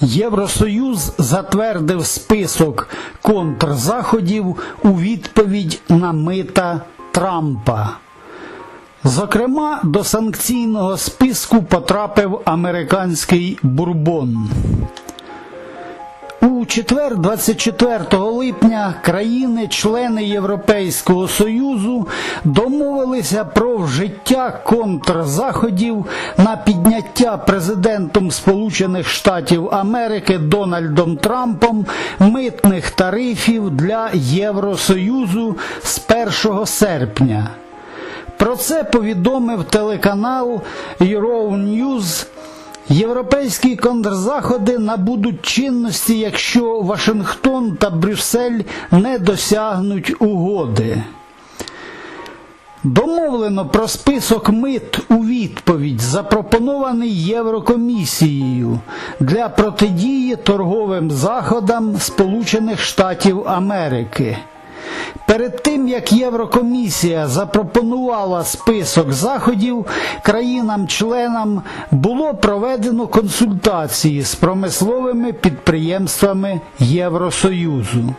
Євросоюз затвердив список контрзаходів у відповідь на мита Трампа. Зокрема, до санкційного списку потрапив американський бурбон. Четвер, 24 липня, країни-члени Європейського Союзу домовилися про вжиття контрзаходів на підняття президентом Сполучених Штатів Америки Дональдом Трампом митних тарифів для Євросоюзу з 1 серпня. Про це повідомив телеканал Euronews. Європейські контрзаходи набудуть чинності, якщо Вашингтон та Брюссель не досягнуть угоди. Домовлено про список мит у відповідь, запропонований Єврокомісією для протидії торговим заходам Сполучених Штатів Америки. Перед тим як Єврокомісія запропонувала список заходів, країнам-членам було проведено консультації з промисловими підприємствами Євросоюзу.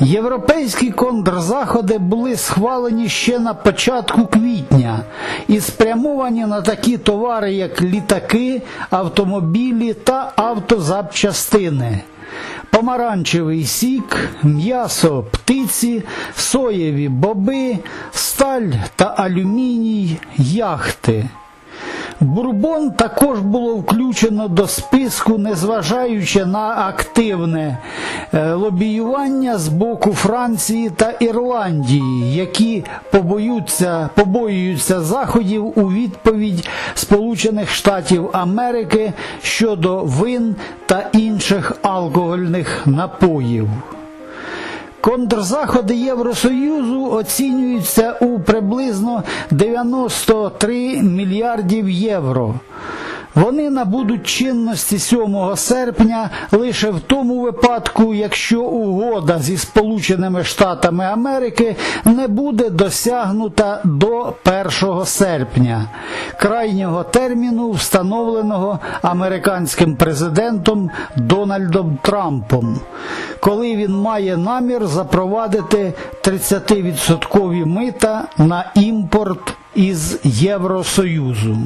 Європейські контрзаходи були схвалені ще на початку квітня і спрямовані на такі товари, як літаки, автомобілі та автозапчастини. Помаранчевий сік, м'ясо птиці, соєві боби, сталь та алюміній, яхти. Бурбон також було включено до списку, незважаючи на активне е, лобіювання з боку Франції та Ірландії, які побоюються, побоюються заходів у відповідь Сполучених Штатів Америки щодо вин та інших алкогольних напоїв. Контрзаходи Євросоюзу оцінюються у приблизно 93 мільярдів євро. Вони набудуть чинності 7 серпня лише в тому випадку, якщо угода зі Сполученими Штатами Америки не буде досягнута до 1 серпня, крайнього терміну, встановленого американським президентом Дональдом Трампом, коли він має намір запровадити 30% мита на імпорт із Євросоюзу.